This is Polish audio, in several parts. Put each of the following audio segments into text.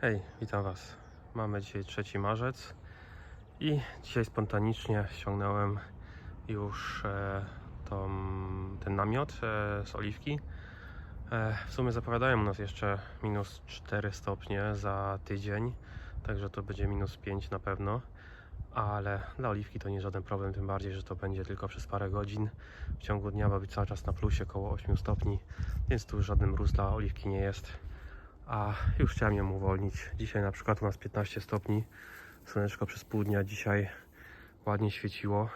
Hej, witam Was. Mamy dzisiaj 3 marzec i dzisiaj spontanicznie ściągnąłem już e, tą, ten namiot e, z oliwki. E, w sumie zapowiadają u nas jeszcze minus 4 stopnie za tydzień, także to będzie minus 5 na pewno. Ale dla oliwki to nie żaden problem, tym bardziej, że to będzie tylko przez parę godzin. W ciągu dnia ma być cały czas na plusie około 8 stopni, więc tu już żaden mróz dla oliwki nie jest a już chciałem ją uwolnić. Dzisiaj na przykład u nas 15 stopni, słoneczko przez pół dnia dzisiaj ładnie świeciło,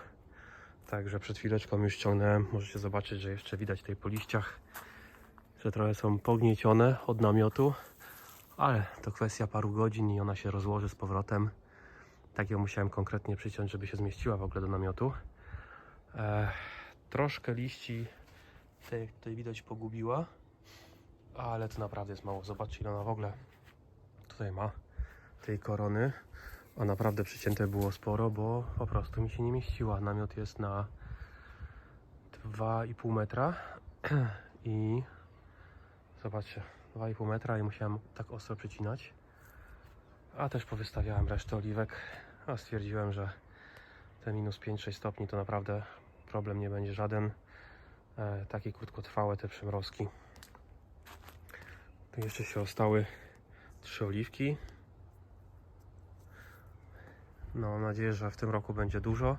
także przed chwileczką już ściągnąłem, możecie zobaczyć, że jeszcze widać tutaj po liściach, że trochę są pogniecione od namiotu, ale to kwestia paru godzin i ona się rozłoży z powrotem. Tak ją musiałem konkretnie przyciąć, żeby się zmieściła w ogóle do namiotu. E, troszkę liści tutaj, tutaj widać pogubiła, ale to naprawdę jest mało. Zobaczcie, ile ona w ogóle tutaj ma tej korony. A naprawdę przycięte było sporo, bo po prostu mi się nie mieściła. Namiot jest na 2,5 metra i zobaczcie, 2,5 metra i musiałem tak ostro przycinać. A też powystawiałem resztę oliwek, a stwierdziłem, że te minus 5-6 stopni to naprawdę problem nie będzie żaden. E, takie krótkotrwałe te przymrozki. Tu jeszcze się ostały trzy oliwki. No, mam nadzieję, że w tym roku będzie dużo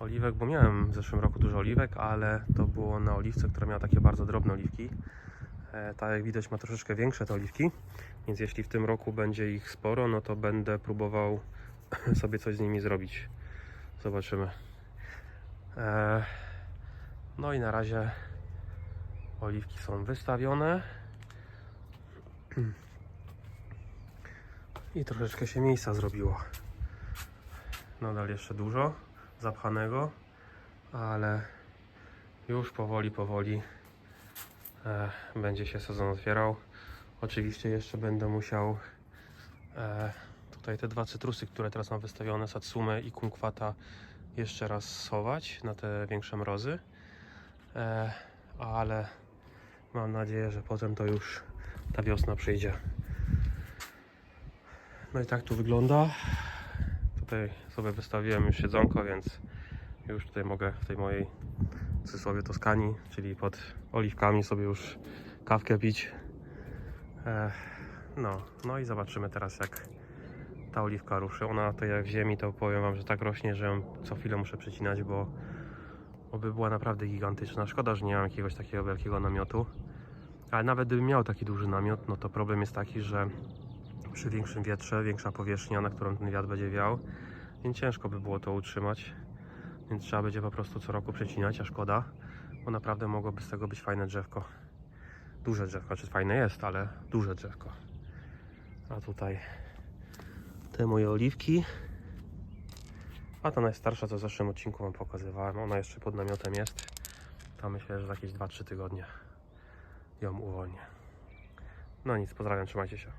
oliwek, bo miałem w zeszłym roku dużo oliwek, ale to było na oliwce, która miała takie bardzo drobne oliwki. E, ta, jak widać, ma troszeczkę większe te oliwki, więc jeśli w tym roku będzie ich sporo, no to będę próbował sobie coś z nimi zrobić. Zobaczymy. E, no i na razie oliwki są wystawione. I troszeczkę się miejsca zrobiło. Nadal jeszcze dużo zapchanego, ale już powoli, powoli e, będzie się sezon otwierał. Oczywiście jeszcze będę musiał e, tutaj te dwa cytrusy, które teraz mam wystawione, Satsume i Kumquata, jeszcze raz schować na te większe mrozy. E, ale mam nadzieję, że potem to już ta wiosna przyjdzie. No i tak tu wygląda. Tutaj sobie wystawiłem już siedzonko, więc już tutaj mogę w tej mojej w cudzysłowie Toskanii, czyli pod oliwkami sobie już kawkę pić. No, no i zobaczymy teraz jak ta oliwka ruszy. Ona to jak w ziemi, to powiem Wam, że tak rośnie, że ją co chwilę muszę przecinać, bo oby była naprawdę gigantyczna. Szkoda, że nie mam jakiegoś takiego wielkiego namiotu. Ale nawet gdybym miał taki duży namiot, no to problem jest taki, że przy większym wietrze, większa powierzchnia, na którą ten wiatr będzie wiał, więc ciężko by było to utrzymać. Więc trzeba będzie po prostu co roku przecinać, a szkoda, bo naprawdę mogłoby z tego być fajne drzewko. Duże drzewko, czy fajne jest, ale duże drzewko. A tutaj te moje oliwki. A ta najstarsza, co w zeszłym odcinku Wam pokazywałem, ona jeszcze pod namiotem jest. To myślę, że za jakieś 2-3 tygodnie ją uwolnię. No nic, pozdrawiam, trzymajcie się.